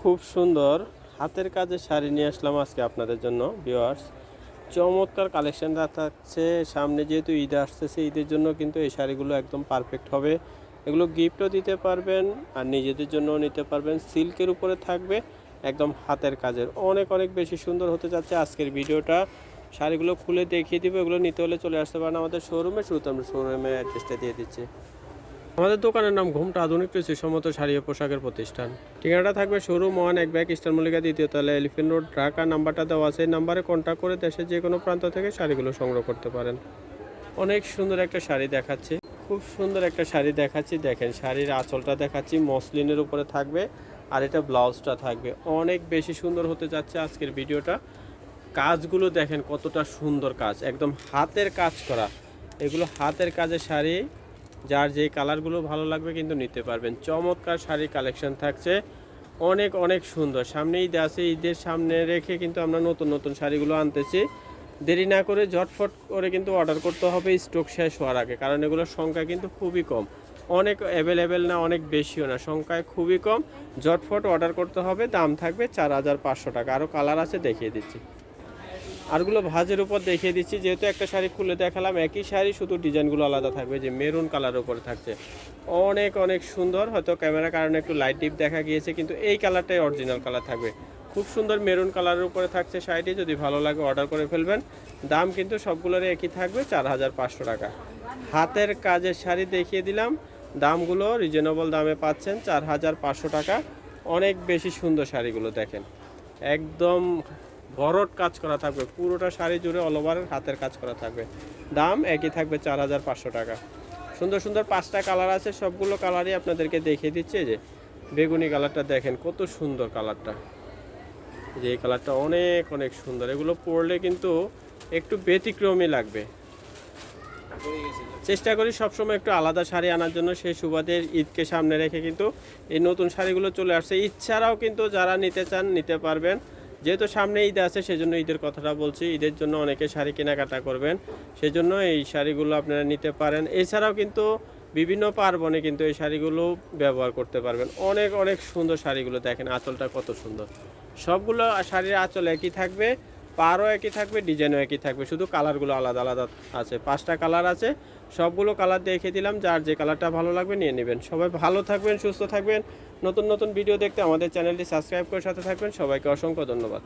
খুব সুন্দর। হাতের কাজে শাড়ি নিয়ে আসলাম আজকে আপনাদের জন্য ভিউয়ার্স চমৎকার কালেকশন থাকছে সামনে যেহেতু ঈদ আসতেছে, ঈদের জন্য কিন্তু এই শাড়িগুলো একদম পারফেক্ট হবে। এগুলো গিফটও দিতে পারবেন আর নিজেদের জন্যও নিতে পারবেন। সিল্কের উপরে থাকবে একদম হাতের কাজের। অনেক অনেক বেশি সুন্দর হতে যাচ্ছে আজকের ভিডিওটা। শাড়িগুলো খুলে দেখিয়ে দিব। এগুলো নিতে হলে চলে আসতে পারেন আমাদের শোরুমে শুরুতে আমরা শোরুমে অ্যাড্রেসটা দিয়ে দিচ্ছি। আমাদের দোকানের নাম ঘুমটা আধুনিক কৃষি সম্মত শাড়ি ও পোশাকের প্রতিষ্ঠান। ঠিকানাটা থাকবে শোরুম ওয়ান, এক ব্যাগ ইস্টার মল্লিকা দ্বিতীয় তলা এলিফেন্ট রোড, ঢাকা। নাম্বারটা দেওয়া আছে এই নাম্বারে কন্ট্যাক্ট করে দেশের যে কোনো প্রান্ত থেকে শাড়িগুলো সংগ্রহ করতে পারেন। অনেক সুন্দর একটা শাড়ি দেখাচ্ছি, খুব সুন্দর একটা শাড়ি দেখাচ্ছি। দেখেন, শাড়ির আঁচলটা দেখাচ্ছি, মসলিনের উপরে থাকবে আর এটা ব্লাউজটা থাকবে। অনেক বেশি সুন্দর হতে যাচ্ছে আজকের ভিডিওটা। কাজগুলো দেখেন কতটা সুন্দর কাজ, একদম হাতের কাজ করা। এগুলো হাতের কাজের শাড়ি যার যে কালারগুলো ভালো লাগবে কিন্তু নিতে পারবেন। চমৎকার শাড়ির কালেকশন থাকছে। অনেক অনেক সুন্দর। সামনে ঈদ আছে, ঈদের সামনে রেখে কিন্তু আমরা নতুন নতুন শাড়িগুলো আনতেছি। দেরি না করে ঝটফট করে কিন্তু অর্ডার করতে হবে স্টক শেষ হওয়ার আগে। কারণ এগুলোর সংখ্যা কিন্তু খুবই কম। অনেক অ্যাভেলেবেল না, অনেক বেশিও না। সংখ্যায় খুবই কম। ঝটফট অর্ডার করতে হবে। দাম থাকবে চার হাজার পাঁচশো টাকা। আরও কালার আছে দেখিয়ে দিচ্ছি। আরগুলো ভাজের উপর দেখিয়ে দিচ্ছি। যেহেতু একটা শাড়ি খুলে দেখালাম, একই শাড়ি শুধু ডিজাইনগুলো আলাদা থাকবে, যে মেরুন কালার উপরে থাকছে। অনেক অনেক সুন্দর, হয়তো ক্যামেরার কারণে একটু লাইট ডিপ দেখা গিয়েছে, কিন্তু এই কালারটাই অরিজিনাল কালার থাকবে। খুব সুন্দর মেরুন কালারের উপরে থাকছে শাড়িটি, যদি ভালো লাগে অর্ডার করে ফেলবেন। দাম কিন্তু সবগুলোর একই থাকবে, চার হাজার পাঁচশো টাকা। হাতের কাজের শাড়ি দেখিয়ে দিলাম। দামগুলো রিজনেবল দামে পাচ্ছেন, চার হাজার পাঁচশো টাকা। অনেক বেশি সুন্দর শাড়িগুলো দেখেন। একদম ভরট কাজ করা থাকবে। পুরোটা শাড়ি জুড়ে অল ওভার হাতের কাজ করা থাকবে। দাম একই থাকবে চার হাজার পাঁচশো টাকা। সুন্দর সুন্দর পাঁচটা কালার আছে, সবগুলো কালারই আপনাদেরকে দেখিয়ে দিচ্ছে। যে বেগুনি কালারটা দেখেন, কত সুন্দর কালারটা যে এই কালারটা অনেক অনেক সুন্দর। এগুলো পরলে কিন্তু একটু ব্যতিক্রমী লাগবে। চেষ্টা করি সবসময় একটু আলাদা শাড়ি আনার জন্য। সেই সুবাদের ঈদকে সামনে রেখে কিন্তু এই নতুন শাড়িগুলো চলে আসছে। ঈদ ছাড়াও কিন্তু যারা নিতে চান, নিতে পারবেন। যেহেতু সামনে ঈদ আছে, সেজন্য ঈদের কথাটা বলছি। ঈদের জন্য অনেকে শাড়ি কেনাকাটা করবেন। সেজন্য এই শাড়িগুলো আপনারা নিতে পারেন। এছাড়াও কিন্তু বিভিন্ন পার্বণে কিন্তু এই শাড়িগুলো ব্যবহার করতে পারবেন। অনেক অনেক সুন্দর শাড়িগুলো দেখেন, আঁচলটা কত সুন্দর। সবগুলো শাড়ির আঁচল একই থাকবে। পারও একই থাকবে, ডিজাইনও একই থাকবে। শুধু কালারগুলো আলাদা আলাদা আছে। পাঁচটা কালার আছে। সবগুলো কালার দেখে দিলাম। যার যে কালারটা ভালো লাগবে নিয়ে নেবেন। সবাই ভালো থাকবেন, সুস্থ থাকবেন। নতুন নতুন ভিডিও দেখতে আমাদের চ্যানেলটি সাবস্ক্রাইব করে সাথে থাকবেন। সবাইকে অসংখ্য ধন্যবাদ।